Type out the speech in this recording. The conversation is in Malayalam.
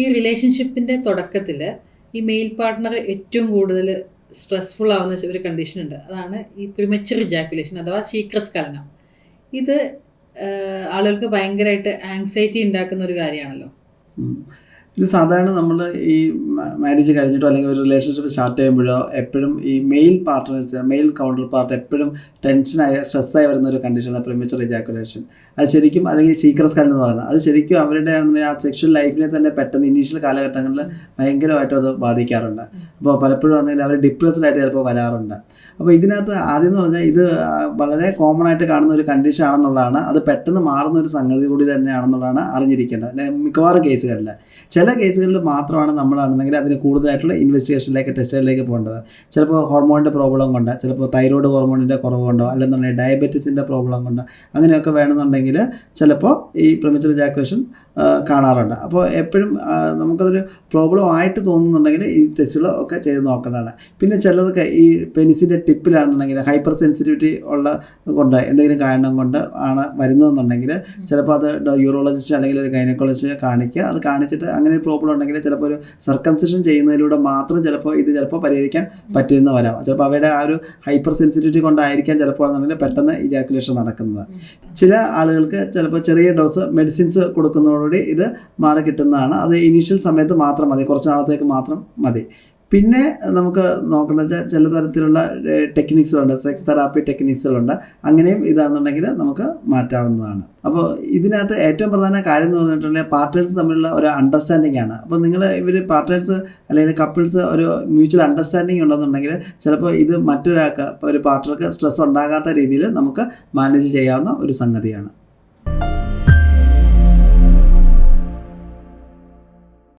ഈ റിലേഷൻഷിപ്പിന്റെ തുടക്കത്തിൽ ഈ മെയിൽ പാർട്ട്ണർ ഏറ്റവും കൂടുതൽ സ്ട്രെസ്ഫുൾ ആവുന്ന ഒരു കണ്ടീഷൻ ഉണ്ട്. അതാണ് ഈ പ്രിമച്ചർ ഇജാക്കുലേഷൻ അഥവാ ശീക്രസ്കലനം ഇത് ആളുകൾക്ക് ഭയങ്കരമായിട്ട് ആങ്സൈറ്റി ഉണ്ടാക്കുന്ന ഒരു കാര്യമാണല്ലോ. ഇത് സാധാരണ നമ്മൾ ഈ മാരേജ് കഴിഞ്ഞിട്ടോ അല്ലെങ്കിൽ ഒരു റിലേഷൻഷിപ്പ് സ്റ്റാർട്ട് ചെയ്യുമ്പോഴോ എപ്പോഴും ഈ male partners male counter part എപ്പോഴും ടെൻഷനായ സ്ട്രെസ്സായി വരുന്ന ഒരു കണ്ടീഷനാണ് പ്രിമിച്ചർ ഇജാക്കുലേഷൻ അത് ശരിക്കും അല്ലെങ്കിൽ സീക്രസ് കാലം എന്ന് പറയുന്നത്. അത് ശരിക്കും അവരുടെ ആ സെക്ഷൽ ലൈഫിനെ തന്നെ പെട്ടെന്ന് ഇനീഷ്യൽ കാലഘട്ടങ്ങളിൽ ഭയങ്കരമായിട്ടും അത് ബാധിക്കാറുണ്ട്. അപ്പോൾ പലപ്പോഴും ആണെങ്കിൽ അവർ ഡിപ്രസ്ഡ് ആയിട്ട് ചിലപ്പോൾ വരാറുണ്ട്. അപ്പോൾ ഇതിനകത്ത് ആദ്യം എന്ന് പറഞ്ഞാൽ ഇത് വളരെ കോമൺ ആയിട്ട് കാണുന്ന ഒരു കണ്ടീഷൻ ആണെന്നുള്ളതാണ്. അത് പെട്ടെന്ന് മാറുന്ന ഒരു സംഗതി കൂടി തന്നെയാണെന്നുള്ളതാണ് അറിഞ്ഞിരിക്കേണ്ടത്. മിക്കവാറും കേസുകളിൽ ചില കേസുകളിൽ മാത്രമാണ് നമ്മളാണെന്നുണ്ടെങ്കിൽ അതിന് കൂടുതലായിട്ടുള്ള ഇൻവെസ്റ്റിഗേഷനിലേക്ക് ടെസ്റ്റുകളിലേക്ക് പോകേണ്ടത്. ചിലപ്പോൾ ഹോർമോണിന്റെ പ്രോബ്ലം കൊണ്ട് ചിലപ്പോൾ തൈറോയ്ഡ് ഹോർമോണിന്റെ കുറവ് കൊണ്ടോ അല്ലെന്നുണ്ടെങ്കിൽ ഡയബറ്റീസിന്റെ പ്രോബ്ലം കൊണ്ട് അങ്ങനെയൊക്കെ വേണമെന്നുണ്ടെങ്കിൽ ചിലപ്പോൾ ഈ പ്രിമച്ചർ ജാക്രേഷൻ കാണാറുണ്ട്. അപ്പോൾ എപ്പോഴും നമുക്കതൊരു പ്രോബ്ലം ആയിട്ട് തോന്നുന്നുണ്ടെങ്കിൽ ഈ ടെസ്റ്റുകൾ ഒക്കെ ചെയ്ത് നോക്കേണ്ടതാണ്. പിന്നെ ചിലർക്ക് ഈ പെനിസിന്റെ ടിപ്പിലാണെന്നുണ്ടെങ്കിൽ ഹൈപ്പർ സെൻസിറ്റിവിറ്റി ഉള്ള കൊണ്ട് എന്തെങ്കിലും കാരണം കൊണ്ട് ആണ് വരുന്നതെന്നുണ്ടെങ്കിൽ ചിലപ്പോൾ അത് യൂറോളജിസ്റ്റ് അല്ലെങ്കിൽ ഒരു ഗൈനക്കോളജിസ്റ്റ് കാണിക്കുക. അത് കാണിച്ചിട്ട് അങ്ങനെ ഒരു പ്രോബ്ലം ഉണ്ടെങ്കിൽ ചിലപ്പോൾ ഒരു സർക്കംസിഷൻ ചെയ്യുന്നതിലൂടെ മാത്രം ചിലപ്പോൾ ഇത് ചിലപ്പോൾ പരിഹരിക്കാൻ പറ്റുന്ന വരാം. ചിലപ്പോൾ അവരുടെ ആ ഒരു ഹൈപ്പർ സെൻസിറ്റിവിറ്റി കൊണ്ടായിരിക്കാം ചിലപ്പോൾ പെട്ടെന്ന് ഇജാക്കുലേഷൻ നടക്കുന്നത്. ചില ആളുകൾക്ക് ചിലപ്പോൾ ചെറിയ ഡോസ് മെഡിസിൻസ് കൊടുക്കുന്നതോടുകൂടി ഇത് മാറി കിട്ടുന്നതാണ്. അത് ഇനീഷ്യൽ സമയത്ത് മാത്രം മതി. കുറച്ച് നാളത്തേക്ക് മാത്രം മതി. പിന്നെ നമുക്ക് നോക്കേണ്ടത് വെച്ചാൽ ചില തരത്തിലുള്ള ടെക്നിക്സുകളുണ്ട് സെക്സ് തെറാപ്പി ടെക്നിക്സുകളുണ്ട് അങ്ങനെയും ഇതാണെന്നുണ്ടെങ്കിൽ നമുക്ക് മാറ്റാവുന്നതാണ്. അപ്പോൾ ഇതിനകത്ത് ഏറ്റവും പ്രധാന കാര്യം എന്ന് പറഞ്ഞിട്ടുണ്ടെങ്കിൽ പാർട്ട്നേഴ്സ് തമ്മിലുള്ള ഒരു അണ്ടർസ്റ്റാൻഡിംഗ് ആണ്. അപ്പോൾ നിങ്ങൾ ഇവർ പാർട്ട്നേഴ്സ് അല്ലെങ്കിൽ കപ്പിൾസ് ഒരു മ്യൂച്വൽ അണ്ടർസ്റ്റാൻഡിംഗ് ഉണ്ടെന്നുണ്ടെങ്കിൽ ചിലപ്പോൾ ഇത് മറ്റൊരാൾക്ക് ഒരു പാർട്ട്ണർക്ക് സ്ട്രെസ് ഉണ്ടാകാത്ത രീതിയിൽ നമുക്ക് മാനേജ് ചെയ്യാവുന്ന ഒരു സംഗതിയാണ്.